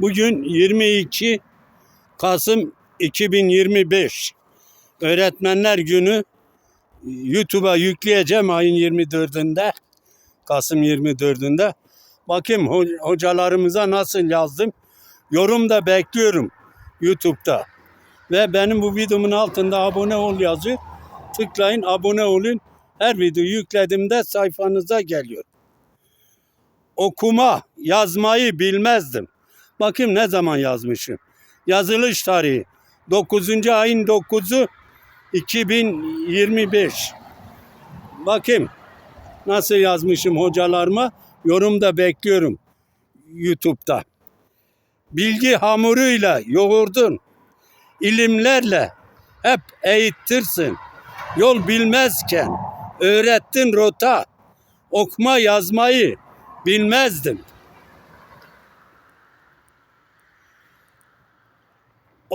Bugün 22 Kasım 2025. Öğretmenler Günü YouTube'a yükleyeceğim ayın 24'ünde. Kasım 24'ünde. Bakayım ho- hocalarımıza nasıl yazdım. Yorum da bekliyorum YouTube'da. Ve benim bu videomun altında abone ol yazıyor. Tıklayın abone olun. Her video yüklediğimde sayfanıza geliyor. Okuma, yazmayı bilmezdim. Bakayım ne zaman yazmışım. Yazılış tarihi 9. ayın 9'u 2025. Bakayım nasıl yazmışım hocalarıma. Yorum da bekliyorum YouTube'da. Bilgi hamuruyla yoğurdun. ilimlerle hep eğittirsin. Yol bilmezken öğrettin rota. Okuma yazmayı bilmezdim.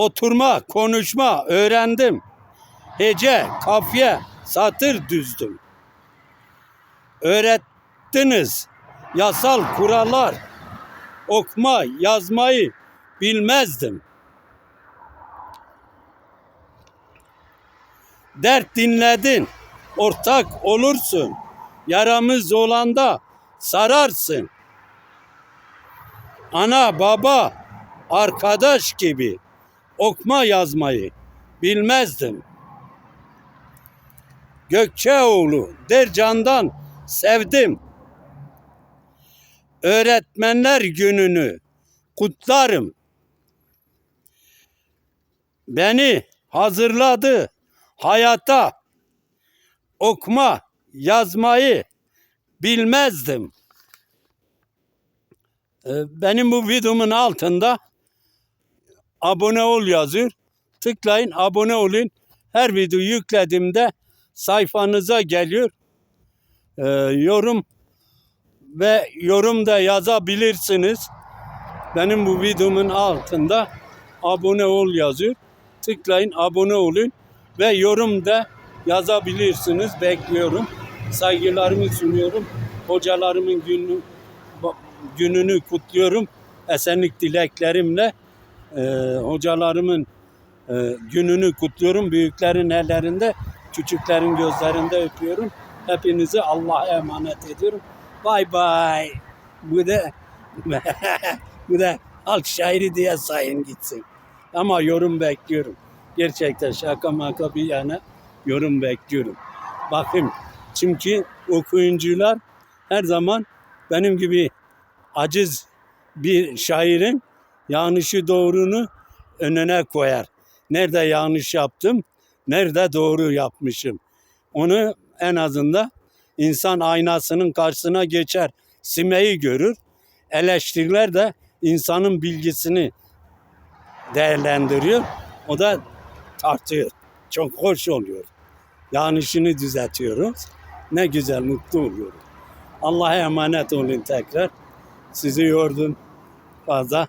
Oturma, konuşma öğrendim. Hece, kafiye, satır düzdüm. Öğrettiniz yasal kurallar. Okuma, yazmayı bilmezdim. Dert dinledin, ortak olursun. Yaramız olanda sararsın. Ana, baba, arkadaş gibi okuma yazmayı bilmezdim. Gökçeoğlu Dercan'dan sevdim. Öğretmenler gününü kutlarım. Beni hazırladı hayata. Okuma, yazmayı bilmezdim. Ee, Benim bu videomun altında abone ol yazıyor. Tıklayın abone olun. Her video yüklediğimde sayfanıza geliyor. Ee, yorum ve yorum da yazabilirsiniz. Benim bu videomun altında abone ol yazıyor. Tıklayın abone olun ve yorum da yazabilirsiniz. Bekliyorum. Saygılarımı sunuyorum. Hocalarımın günü, gününü kutluyorum. Esenlik dileklerimle e, hocalarımın e, gününü kutluyorum. Büyüklerin ellerinde, küçüklerin gözlerinde öpüyorum. Hepinizi Allah'a emanet ediyorum. Bay bay. Bu da bu da halk şairi diye sayın gitsin. Ama yorum bekliyorum. Gerçekten şaka maka bir yana yorum bekliyorum. Bakın çünkü okuyuncular her zaman benim gibi aciz bir şairin yanlışı doğrunu önüne koyar. Nerede yanlış yaptım, nerede doğru yapmışım. Onu en azından insan aynasının karşısına geçer, simeyi görür. Eleştiriler de insanın bilgisini değerlendiriyor. O da tartıyor. Çok hoş oluyor. Yanlışını düzeltiyoruz. Ne güzel, mutlu oluyoruz. Allah'a emanet olun tekrar. Sizi yordum fazla.